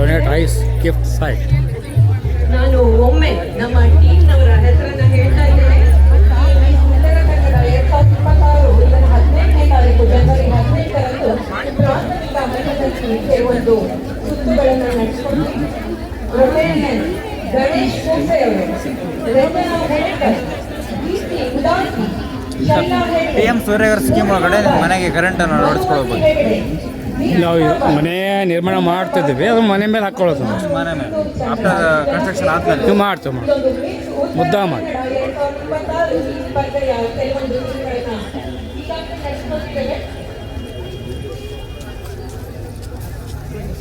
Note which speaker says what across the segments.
Speaker 1: Nice gift site
Speaker 2: ನಾನು ಒಮ್ಮೆ ನಮ್ಮ ಟೀಮ್ನವರ ಹೆಸರನ್ನ ಹೇಳ್ತಾ ಇದ್ದೇನೆ. ಈ ಉತ್ತರ ಕನ್ನಡ ಎರಡ್ ಸಾವಿರದ ಇಪ್ಪತ್ತಾರು ಇದರ ಹದಿನೆಂಟನೇ ತಾರೀಕು ಜನವರಿ ಹದಿನೆಂಟರಂದು ಪ್ರಾಥಮಿಕ ಮಟ್ಟದಲ್ಲಿ ಒಂದು ಸುತ್ತುಗಳನ್ನು ನಡೆಸಿಕೊಂಡು ಗಣೇಶ್ ಅವರು ಹೆಡ್ಕರ್ Deepti Udasi
Speaker 3: PM M Surya Ghar scheme ಒಳಗಡೆ ನಿಮ್ಮ ಮನೆಗೆ ಕರೆಂಟನ್ನು ಅಳವಡಿಸ್ಕೊಳ್ಬೋದು
Speaker 2: ಹೆಗ್ಡೆ,
Speaker 1: ನಾವು ಮನೆ ನಿರ್ಮಾಣ ಮಾಡ್ತಿದ್ದೀವಿ ಅದು ಮನೆ ಮೇಲೆ ಹಾಕ್ಕೊಳ್ಳೋದು ನಾವು.
Speaker 3: ಮನೆ ಮೇಲೆ ಆಫ್ಟರ್ ಕನ್ಸ್ಟ್ರಕ್ಷನ್ ಆದಮೇಲೆ
Speaker 1: ಇದು ಮಾಡ್ತೀವಿ ಮಾಡಿ ಮುದ್ದಾ ಮಾಡಿ.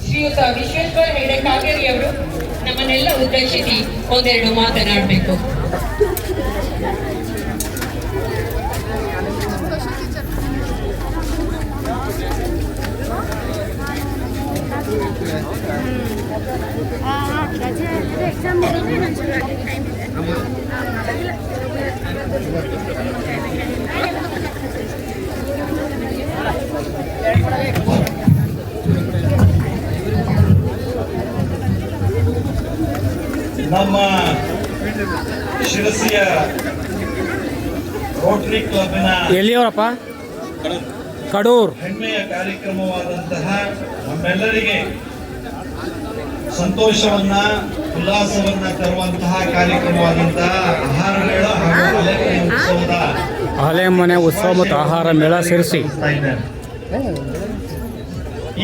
Speaker 2: ಶ್ರೀಯುತ ವಿಶ್ವೇಶ್ವರ ಹೆಗಡೆ ಕಾಗೇರಿಯವರು ನಮ್ಮನ್ನೆಲ್ಲ ಉದ್ದೇಶಿಸಿ ಒಂದೆರಡು ಮಾತನಾಡಬೇಕು
Speaker 4: ನಮ್ಮ ಶಿರಸಿಯ ರೋಟರಿ ಕ್ಲಬ್ನ
Speaker 1: ಎಲ್ಲಿಯವರಪ್ಪ? ಕಡೂರ್.
Speaker 4: ಹೆಮ್ಮೆಯ ಕಾರ್ಯಕ್ರಮವಾದಂತಹ ನಮ್ಮೆಲ್ಲರಿಗೆ ಸಂತೋಷವನ್ನ ಉಲ್ಲಾಸವನ್ನ ತರುವಂತಹ ಕಾರ್ಯಕ್ರಮವಾದಂತಹ ಆಹಾರ ಮೇಳ ಹಾಗೂ ಉತ್ಸವದ
Speaker 1: ಹಳೆ ಮನೆ ಉತ್ಸವ ಮತ್ತು ಆಹಾರ ಮೇಳ ಸೇರಿಸಿ.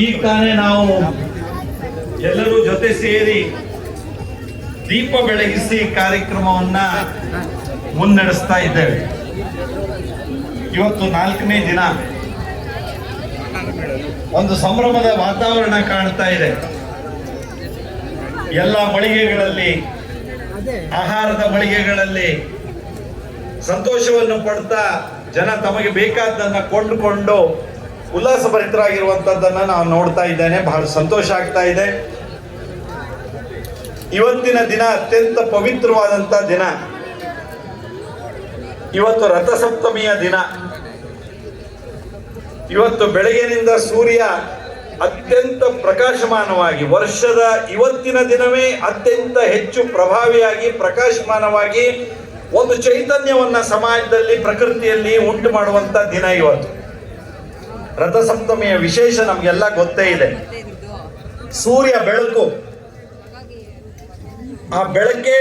Speaker 4: ಈಗ ತಾನೇ ನಾವು ಎಲ್ಲರೂ ಜೊತೆ ಸೇರಿ ದೀಪ ಬೆಳಗಿಸಿ ಕಾರ್ಯಕ್ರಮವನ್ನ ಮುನ್ನಡೆಸ್ತಾ ಇದ್ದೇವೆ. ಇವತ್ತು ನಾಲ್ಕನೇ ದಿನ. ಒಂದು ಸಂಭ್ರಮದ ವಾತಾವರಣ ಕಾಣ್ತಾ ಇದೆ. ಎಲ್ಲ ಮಳಿಗೆಗಳಲ್ಲಿ, ಆಹಾರದ ಮಳಿಗೆಗಳಲ್ಲಿ ಸಂತೋಷವನ್ನು ಪಡ್ತಾ ಜನ ತಮಗೆ ಬೇಕಾದ್ದನ್ನ ಕೊಂಡುಕೊಂಡು ಉಲ್ಲಾಸಭರಿತರಾಗಿರುವಂತದ್ದನ್ನ ನಾವು ನೋಡ್ತಾ ಇದ್ದೇನೆ. ಬಹಳ ಸಂತೋಷ ಆಗ್ತಾ ಇದೆ. ಇವತ್ತಿನ ದಿನ ಅತ್ಯಂತ ಪವಿತ್ರವಾದಂಥ ದಿನ. ಇವತ್ತು ರಥಸಪ್ತಮಿಯ ದಿನ. ಇವತ್ತು ಬೆಳಗಿನಿಂದ ಸೂರ್ಯ ಅತ್ಯಂತ ಪ್ರಕಾಶಮಾನವಾಗಿ, ವರ್ಷದ ಇವತ್ತಿನ ದಿನವೇ ಅತ್ಯಂತ ಹೆಚ್ಚು ಪ್ರಭಾವಿಯಾಗಿ, ಪ್ರಕಾಶಮಾನವಾಗಿ ಒಂದು ಚೈತನ್ಯವನ್ನ ಸಮಾಜದಲ್ಲಿ, ಪ್ರಕೃತಿಯಲ್ಲಿ ಉಂಟು ಮಾಡುವಂತ ದಿನ ಇವತ್ತು. ರಥಸಪ್ತಮಿಯ ವಿಶೇಷ ನಮಗೆಲ್ಲ ಗೊತ್ತೇ ಇದೆ. ಸೂರ್ಯ ಬೆಳಕು. ಆ ಬೆಳಕೆ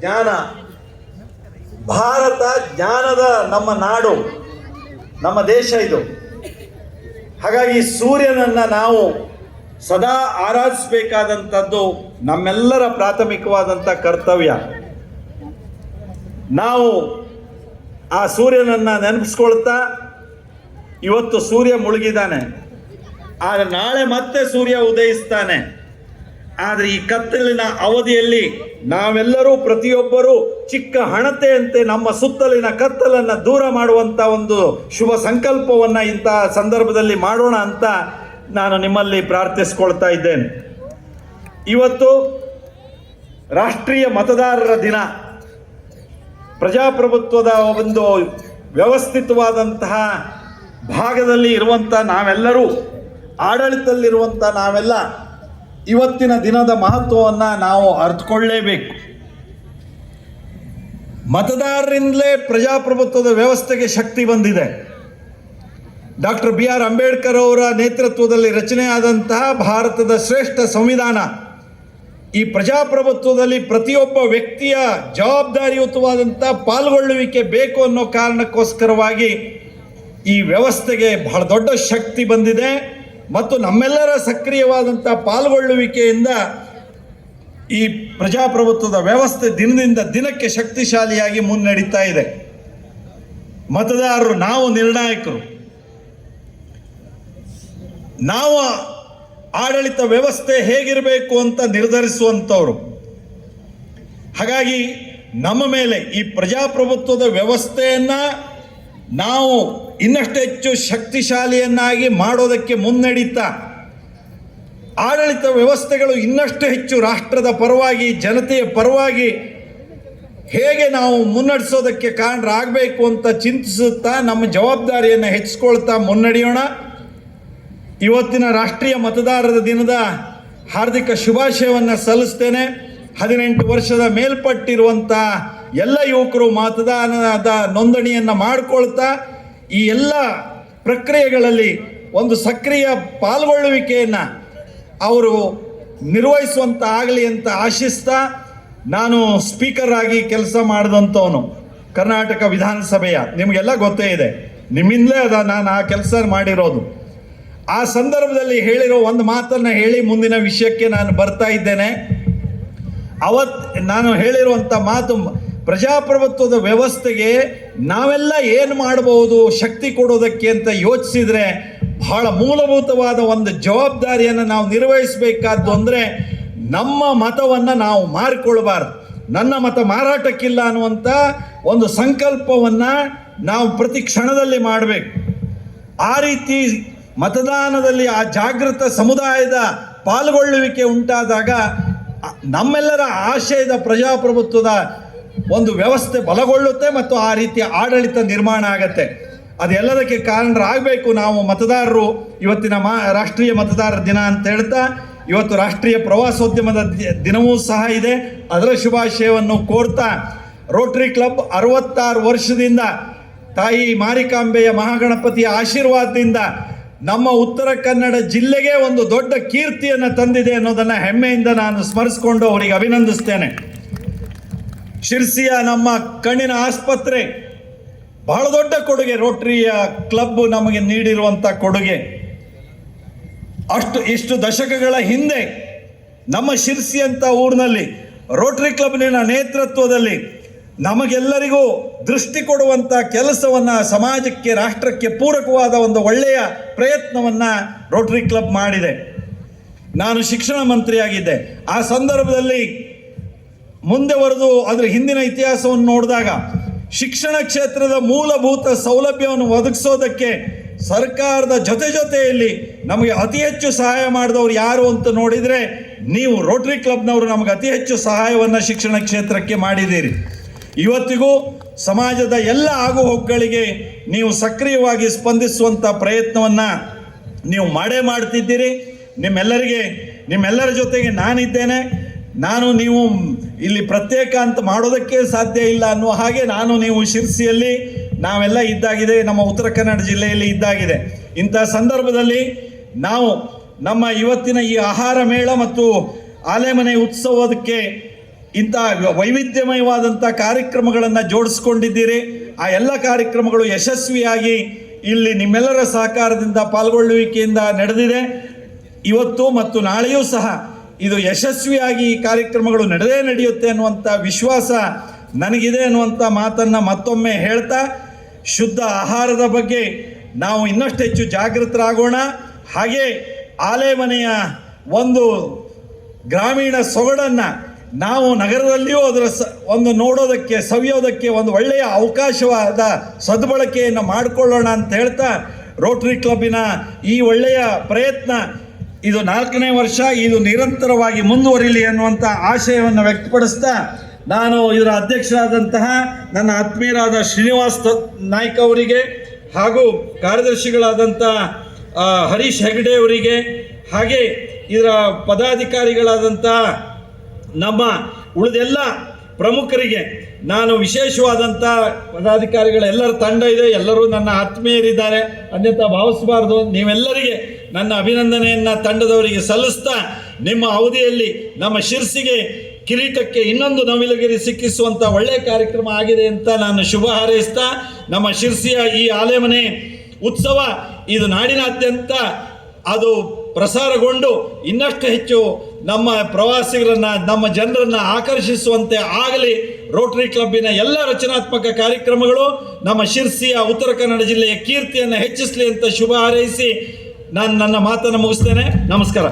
Speaker 4: ಜ್ಞಾನ, ಭಾರತ ಜ್ಞಾನದ ನಮ್ಮ ನಾಡು, ನಮ್ಮ ದೇಶ ಇದು. ಹಾಗಾಗಿ ಸೂರ್ಯನನ್ನ ನಾವು ಸದಾ ಆರಾಧಿಸಬೇಕಾದಂಥದ್ದು ನಮ್ಮೆಲ್ಲರ ಪ್ರಾಥಮಿಕವಾದಂಥ ಕರ್ತವ್ಯ. ನಾವು ಆ ಸೂರ್ಯನನ್ನ ನೆನಪಿಸ್ಕೊಳ್ತಾ ಇವತ್ತು ಸೂರ್ಯ ಮುಳುಗಿದಾನೆ ಆದರೆ ನಾಳೆ ಮತ್ತೆ ಸೂರ್ಯ ಉದಯಿಸ್ತಾನೆ. ಆದರೆ ಈ ಕತ್ತಲಿನ ಅವಧಿಯಲ್ಲಿ ನಾವೆಲ್ಲರೂ ಪ್ರತಿಯೊಬ್ಬರೂ ಚಿಕ್ಕ ಹಣತೆಯಂತೆ ನಮ್ಮ ಸುತ್ತಲಿನ ಕತ್ತಲನ್ನು ದೂರ ಮಾಡುವಂಥ ಒಂದು ಶುಭ ಸಂಕಲ್ಪವನ್ನು ಇಂಥ ಸಂದರ್ಭದಲ್ಲಿ ಮಾಡೋಣ ಅಂತ ನಾನು ನಿಮ್ಮಲ್ಲಿ ಪ್ರಾರ್ಥಿಸ್ಕೊಳ್ತಾ ಇದ್ದೇನೆ. ಇವತ್ತು ರಾಷ್ಟ್ರೀಯ ಮತದಾರರ ದಿನ. ಪ್ರಜಾಪ್ರಭುತ್ವದ ಒಂದು ವ್ಯವಸ್ಥಿತವಾದಂತಹ ಭಾಗದಲ್ಲಿ ಇರುವಂಥ ನಾವೆಲ್ಲರೂ ಆಡಳಿತದಲ್ಲಿರುವಂಥ ನಾವೆಲ್ಲ ಇವತ್ತಿನ ದಿನದ ಮಹತ್ವವನ್ನು ನಾವು ಅರ್ಥಕೊಳ್ಳೇಬೇಕು ಮತದಾರರಿಂದಲೇ ಪ್ರಜಾಪ್ರಭುತ್ವದ ವ್ಯವಸ್ಥೆಗೆ ಶಕ್ತಿ ಬಂದಿದೆ. ಡಾಕ್ಟರ್ ಬಿ ಆರ್ ಅಂಬೇಡ್ಕರ್ ಅವರ ನೇತೃತ್ವದಲ್ಲಿ ರಚನೆಯಾದಂತಹ ಭಾರತದ ಶ್ರೇಷ್ಠ ಸಂವಿಧಾನ. ಈ ಪ್ರಜಾಪ್ರಭುತ್ವದಲ್ಲಿ ಪ್ರತಿಯೊಬ್ಬ ವ್ಯಕ್ತಿಯ ಜವಾಬ್ದಾರಿಯುತವಾದಂಥ ಪಾಲ್ಗೊಳ್ಳುವಿಕೆ ಬೇಕು ಅನ್ನೋ ಕಾರಣಕ್ಕೋಸ್ಕರವಾಗಿ ಈ ವ್ಯವಸ್ಥೆಗೆ ಬಹಳ ದೊಡ್ಡ ಶಕ್ತಿ ಬಂದಿದೆ. ಮತ್ತು ನಮ್ಮೆಲ್ಲರ ಸಕ್ರಿಯವಾದಂಥ ಪಾಲ್ಗೊಳ್ಳುವಿಕೆಯಿಂದ ಈ ಪ್ರಜಾಪ್ರಭುತ್ವದ ವ್ಯವಸ್ಥೆ ದಿನದಿಂದ ದಿನಕ್ಕೆ ಶಕ್ತಿಶಾಲಿಯಾಗಿ ಮುನ್ನಡೀತಾ ಇದೆ. ಮತದಾರರು ನಾವು ನಿರ್ಣಾಯಕರು. ನಾವು ಆಡಳಿತ ವ್ಯವಸ್ಥೆ ಹೇಗಿರಬೇಕು ಅಂತ ನಿರ್ಧರಿಸುವಂಥವ್ರು. ಹಾಗಾಗಿ ನಮ್ಮ ಮೇಲೆ ಈ ಪ್ರಜಾಪ್ರಭುತ್ವದ ವ್ಯವಸ್ಥೆಯನ್ನು ನಾವು ಇನ್ನಷ್ಟು ಹೆಚ್ಚು ಶಕ್ತಿಶಾಲಿಯನ್ನಾಗಿ ಮಾಡೋದಕ್ಕೆ ಮುನ್ನಡೀತಾ ಆಡಳಿತ ವ್ಯವಸ್ಥೆಗಳು ಇನ್ನಷ್ಟು ಹೆಚ್ಚು ರಾಷ್ಟ್ರದ ಪರವಾಗಿ, ಜನತೆಯ ಪರವಾಗಿ ಹೇಗೆ ನಾವು ಮುನ್ನಡೆಸೋದಕ್ಕೆ ಕಾರಣರಾಗಬೇಕು ಅಂತ ಚಿಂತಿಸುತ್ತಾ ನಮ್ಮ ಜವಾಬ್ದಾರಿಯನ್ನು ಹೆಚ್ಚಿಸ್ಕೊಳ್ತಾ ಮುನ್ನಡೆಯೋಣ. ಇವತ್ತಿನ ರಾಷ್ಟ್ರೀಯ ಮತದಾರರ ದಿನದ ಹಾರ್ದಿಕ ಶುಭಾಶಯವನ್ನು ಸಲ್ಲಿಸ್ತೇನೆ. ಹದಿನೆಂಟು ವರ್ಷದ ಮೇಲ್ಪಟ್ಟಿರುವಂಥ ಎಲ್ಲ ಯುವಕರು ಮತದಾನದ ನೋಂದಣಿಯನ್ನು ಮಾಡಿಕೊಳ್ತಾ ಈ ಎಲ್ಲ ಪ್ರಕ್ರಿಯೆಗಳಲ್ಲಿ ಒಂದು ಸಕ್ರಿಯ ಪಾಲ್ಗೊಳ್ಳುವಿಕೆಯನ್ನು ಅವರು ನಿರ್ವಹಿಸುವಂತ ಆಗಲಿ ಅಂತ ಆಶಿಸ್ತಾ ನಾನು ಸ್ಪೀಕರ್ ಆಗಿ ಕೆಲಸ ಮಾಡಿದಂಥವನು ಕರ್ನಾಟಕ ವಿಧಾನಸಭೆಯ. ನಿಮಗೆಲ್ಲ ಗೊತ್ತೇ ಇದೆ. ನಿಮ್ಮಿಂದಲೇ ಅದ ನಾನು ಆ ಕೆಲಸ ಮಾಡಿರೋದು. ಆ ಸಂದರ್ಭದಲ್ಲಿ ಹೇಳಿರೋ ಒಂದು ಮಾತನ್ನು ಹೇಳಿ ಮುಂದಿನ ವಿಷಯಕ್ಕೆ ನಾನು ಬರ್ತಾ ಇದ್ದೇನೆ. ಅವತ್ ನಾನು ಹೇಳಿರುವಂಥ ಮಾತು ಪ್ರಜಾಪ್ರಭುತ್ವದ ವ್ಯವಸ್ಥೆಗೆ ನಾವೆಲ್ಲ ಏನು ಮಾಡಬಹುದು, ಶಕ್ತಿ ಕೊಡೋದಕ್ಕೆ ಅಂತ ಯೋಚಿಸಿದ್ರೆ ಬಹಳ ಮೂಲಭೂತವಾದ ಒಂದು ಜವಾಬ್ದಾರಿಯನ್ನು ನಾವು ನಿರ್ವಹಿಸಬೇಕಾದ್ದು ಅಂದರೆ ನಮ್ಮ ಮತವನ್ನು ನಾವು ಮಾರಿಕೊಳ್ಬಾರ್ದು. ನನ್ನ ಮತ ಮಾರಾಟಕ್ಕಿಲ್ಲ ಅನ್ನುವಂಥ ಒಂದು ಸಂಕಲ್ಪವನ್ನು ನಾವು ಪ್ರತಿ ಕ್ಷಣದಲ್ಲಿ ಮಾಡಬೇಕು. ಆ ರೀತಿ ಮತದಾನದಲ್ಲಿ ಆ ಜಾಗೃತ ಸಮುದಾಯದ ಪಾಲ್ಗೊಳ್ಳುವಿಕೆ ಉಂಟಾದಾಗ ನಮ್ಮೆಲ್ಲರ ಆಶಯದ ಪ್ರಜಾಪ್ರಭುತ್ವದ ಒಂದು ವ್ಯವಸ್ಥೆ ಬಲಗೊಳ್ಳುತ್ತೆ ಮತ್ತು ಆ ರೀತಿಯ ಆಡಳಿತ ನಿರ್ಮಾಣ ಆಗತ್ತೆ. ಅದೆಲ್ಲದಕ್ಕೆ ಕಾರಣರಾಗಬೇಕು ನಾವು ಮತದಾರರು. ಇವತ್ತಿನ ಮಾ, ರಾಷ್ಟ್ರೀಯ ಮತದಾರರ ದಿನ ಅಂತ ಹೇಳ್ತಾ, ಇವತ್ತು ರಾಷ್ಟ್ರೀಯ ಪ್ರವಾಸೋದ್ಯಮದ ದಿನವೂ ಸಹ ಇದೆ. ಅದರ ಶುಭಾಶಯವನ್ನು ಕೋರ್ತಾ, ರೋಟರಿ ಕ್ಲಬ್ ಅರವತ್ತಾರು ವರ್ಷದಿಂದ, ತಾಯಿ ಮಾರಿಕಾಂಬೆಯ ಮಹಾಗಣಪತಿಯ ಆಶೀರ್ವಾದದಿಂದ ನಮ್ಮ ಉತ್ತರ ಕನ್ನಡ ಜಿಲ್ಲೆಗೆ ಒಂದು ದೊಡ್ಡ ಕೀರ್ತಿಯನ್ನು ತಂದಿದೆ ಅನ್ನೋದನ್ನು ಹೆಮ್ಮೆಯಿಂದ ನಾನು ಸ್ಮರಿಸಿಕೊಂಡು ಅವರಿಗೆ ಅಭಿನಂದಿಸ್ತೇನೆ. ಶಿರ್ಸಿಯ ನಮ್ಮ ಕಣ್ಣಿನ ಆಸ್ಪತ್ರೆ. ಬಹಳ ದೊಡ್ಡ ಕೊಡುಗೆ ರೋಟರಿಯ ಕ್ಲಬ್ ನಮಗೆ ನೀಡಿರುವಂಥ ಕೊಡುಗೆ. ಅಷ್ಟು, ಇಷ್ಟು ದಶಕಗಳ ಹಿಂದೆ ನಮ್ಮ ಶಿರ್ಸಿ ಅಂತ ಊರಿನಲ್ಲಿ, ರೋಟರಿ ಕ್ಲಬ್ನ ನೇತೃತ್ವದಲ್ಲಿ ನಮಗೆಲ್ಲರಿಗೂ ದೃಷ್ಟಿ ಕೊಡುವಂಥ ಕೆಲಸವನ್ನು ಸಮಾಜಕ್ಕೆ, ರಾಷ್ಟ್ರಕ್ಕೆ ಪೂರಕವಾದ ಒಂದು ಒಳ್ಳೆಯ ಪ್ರಯತ್ನವನ್ನು ರೋಟರಿ ಕ್ಲಬ್ ಮಾಡಿದೆ. ನಾನು ಶಿಕ್ಷಣ ಮಂತ್ರಿಯಾಗಿದ್ದೆ. ಆ ಸಂದರ್ಭದಲ್ಲಿ ಮುಂದೆ ಬರೆದು ಅದರ ಹಿಂದಿನ ಇತಿಹಾಸವನ್ನು ನೋಡಿದಾಗ ಶಿಕ್ಷಣ ಕ್ಷೇತ್ರದ ಮೂಲಭೂತ ಸೌಲಭ್ಯವನ್ನು ಒದಗಿಸೋದಕ್ಕೆ ಸರ್ಕಾರದ ಜೊತೆ ಜೊತೆಯಲ್ಲಿ ನಮಗೆ ಅತಿ ಹೆಚ್ಚು ಸಹಾಯ ಮಾಡಿದವರು ಯಾರು ಅಂತ ನೋಡಿದರೆ ನೀವು ರೋಟರಿ ಕ್ಲಬ್ನವರು ನಮಗೆ ಅತಿ ಹೆಚ್ಚು ಸಹಾಯವನ್ನು ಶಿಕ್ಷಣ ಕ್ಷೇತ್ರಕ್ಕೆ ಮಾಡಿದ್ದೀರಿ. ಇವತ್ತಿಗೂ ಸಮಾಜದ ಎಲ್ಲ ಆಗುಹೋಗುಗಳಿಗೆ ನೀವು ಸಕ್ರಿಯವಾಗಿ ಸ್ಪಂದಿಸುವಂಥ ಪ್ರಯತ್ನವನ್ನು ನೀವು ಮಾಡೇ ಮಾಡ್ತಿದ್ದೀರಿ. ನಿಮ್ಮೆಲ್ಲರಿಗೆ, ನಿಮ್ಮೆಲ್ಲರ ಜೊತೆಗೆ ನಾನಿದ್ದೇನೆ. ನಾನು ನೀವು ಇಲ್ಲಿ ಪ್ರತ್ಯೇಕ ಅಂತ ಮಾಡೋದಕ್ಕೆ ಸಾಧ್ಯ ಇಲ್ಲ ಅನ್ನುವ ಹಾಗೆ ನಾನು ನೀವು ಶಿರ್ಸಿಯಲ್ಲಿ ನಾವೆಲ್ಲ ಇದ್ದಾಗಿದೆ, ನಮ್ಮ ಉತ್ತರ ಕನ್ನಡ ಜಿಲ್ಲೆಯಲ್ಲಿ ಇದ್ದಾಗಿದೆ. ಇಂಥ ಸಂದರ್ಭದಲ್ಲಿ ನಾವು ನಮ್ಮ ಇವತ್ತಿನ ಈ ಆಹಾರ ಮೇಳ ಮತ್ತು ಆಲೆಮನೆ ಉತ್ಸವಕ್ಕೆ ಇಂಥ ವೈವಿಧ್ಯಮಯವಾದಂಥ ಕಾರ್ಯಕ್ರಮಗಳನ್ನು ಜೋಡಿಸ್ಕೊಂಡಿದ್ದೀರಿ. ಆ ಎಲ್ಲ ಕಾರ್ಯಕ್ರಮಗಳು ಯಶಸ್ವಿಯಾಗಿ ಇಲ್ಲಿ ನಿಮ್ಮೆಲ್ಲರ ಸಹಕಾರದಿಂದ ಪಾಲ್ಗೊಳ್ಳುವಿಕೆಯಿಂದ ನಡೆದಿದೆ. ಇವತ್ತು ಮತ್ತು ನಾಳೆಯೂ ಸಹ ಇದು ಯಶಸ್ವಿಯಾಗಿ ಈ ಕಾರ್ಯಕ್ರಮಗಳು ನಡೆದೇ ನಡೆಯುತ್ತೆ ಅನ್ನುವಂಥ ವಿಶ್ವಾಸ ನನಗಿದೆ ಅನ್ನುವಂಥ ಮಾತನ್ನು ಮತ್ತೊಮ್ಮೆ ಹೇಳ್ತಾ, ಶುದ್ಧ ಆಹಾರದ ಬಗ್ಗೆ ನಾವು ಇನ್ನಷ್ಟು ಹೆಚ್ಚು ಜಾಗೃತರಾಗೋಣ. ಹಾಗೆ ಆಲೆಮನೆಯ ಒಂದು ಗ್ರಾಮೀಣ ಸೊಗಡನ್ನು ನಾವು ನಗರದಲ್ಲಿಯೂ ಅದರ ಸ, ಒಂದು ನೋಡೋದಕ್ಕೆ, ಸವಿಯೋದಕ್ಕೆ ಒಂದು ಒಳ್ಳೆಯ ಅವಕಾಶವಾದ ಸದ್ಬಳಕೆಯನ್ನು ಮಾಡಿಕೊಳ್ಳೋಣ ಅಂತ ಹೇಳ್ತಾ, ರೋಟರಿ ಕ್ಲಬ್ಬಿನ ಈ ಒಳ್ಳೆಯ ಪ್ರಯತ್ನ ಇದು ನಾಲ್ಕನೇ ವರ್ಷ, ಇದು ನಿರಂತರವಾಗಿ ಮುಂದುವರಿಲಿ ಅನ್ನುವಂಥ ಆಶಯವನ್ನು ವ್ಯಕ್ತಪಡಿಸ್ತಾ ನಾನು ಇದರ ಅಧ್ಯಕ್ಷರಾದಂತಹ ನನ್ನ ಆತ್ಮೀಯರಾದ ಶ್ರೀನಿವಾಸ್ ನಾಯ್ಕ ಅವರಿಗೆ ಹಾಗೂ ಕಾರ್ಯದರ್ಶಿಗಳಾದಂಥ ಹರೀಶ್ ಹೆಗ್ಡೆ ಅವರಿಗೆ ಹಾಗೆ ಇದರ ಪದಾಧಿಕಾರಿಗಳಾದಂಥ ನಮ್ಮ ಉಳಿದೆಲ್ಲ ಪ್ರಮುಖರಿಗೆ ನಾನು ವಿಶೇಷವಾದಂಥ ಪದಾಧಿಕಾರಿಗಳ ಎಲ್ಲರ ತಂಡ ಇದೆ, ಎಲ್ಲರೂ ನನ್ನ ಆತ್ಮೀಯರಿದ್ದಾರೆ. ಅನ್ಯತಾ ಭಾವಿಸಬಾರ್ದು. ನೀವೆಲ್ಲರಿಗೆ ನನ್ನ ಅಭಿನಂದನೆಯನ್ನು ತಂಡದವರಿಗೆ ಸಲ್ಲಿಸ್ತಾ ನಿಮ್ಮ ಅವಧಿಯಲ್ಲಿ ನಮ್ಮ ಶಿರ್ಸಿಗೆ ಕಿರೀಟಕ್ಕೆ ಇನ್ನೊಂದು ನವಿಲುಗಿರಿ ಸಿಕ್ಕಿಸುವಂಥ ಒಳ್ಳೆಯ ಕಾರ್ಯಕ್ರಮ ಆಗಿದೆ ಅಂತ ನಾನು ಶುಭ ಹಾರೈಸ್ತಾ ನಮ್ಮ ಶಿರ್ಸಿಯ ಈ ಆಲೆಮನೆ ಉತ್ಸವ ಇದು ನಾಡಿನಾದ್ಯಂತ ಅದು ಪ್ರಸಾರಗೊಂಡು ಇನ್ನಷ್ಟು ಹೆಚ್ಚು ನಮ್ಮ ಪ್ರವಾಸಿಗರನ್ನ, ನಮ್ಮ ಜನರನ್ನ ಆಕರ್ಷಿಸುವಂತೆ ಆಗಲಿ ರೋಟರಿ ಕ್ಲಬ್ಬಿನ ಎಲ್ಲ ರಚನಾತ್ಮಕ ಕಾರ್ಯಕ್ರಮಗಳು ನಮ್ಮ ಶಿರ್ಸಿಯ ಉತ್ತರ ಕನ್ನಡ ಜಿಲ್ಲೆಯ ಕೀರ್ತಿಯನ್ನು ಹೆಚ್ಚಿಸಲಿ ಅಂತ ಶುಭ ಹಾರೈಸಿ ನಾನು ನನ್ನ ಮಾತನ್ನು ಮುಗಿಸ್ತೇನೆ. ನಮಸ್ಕಾರ.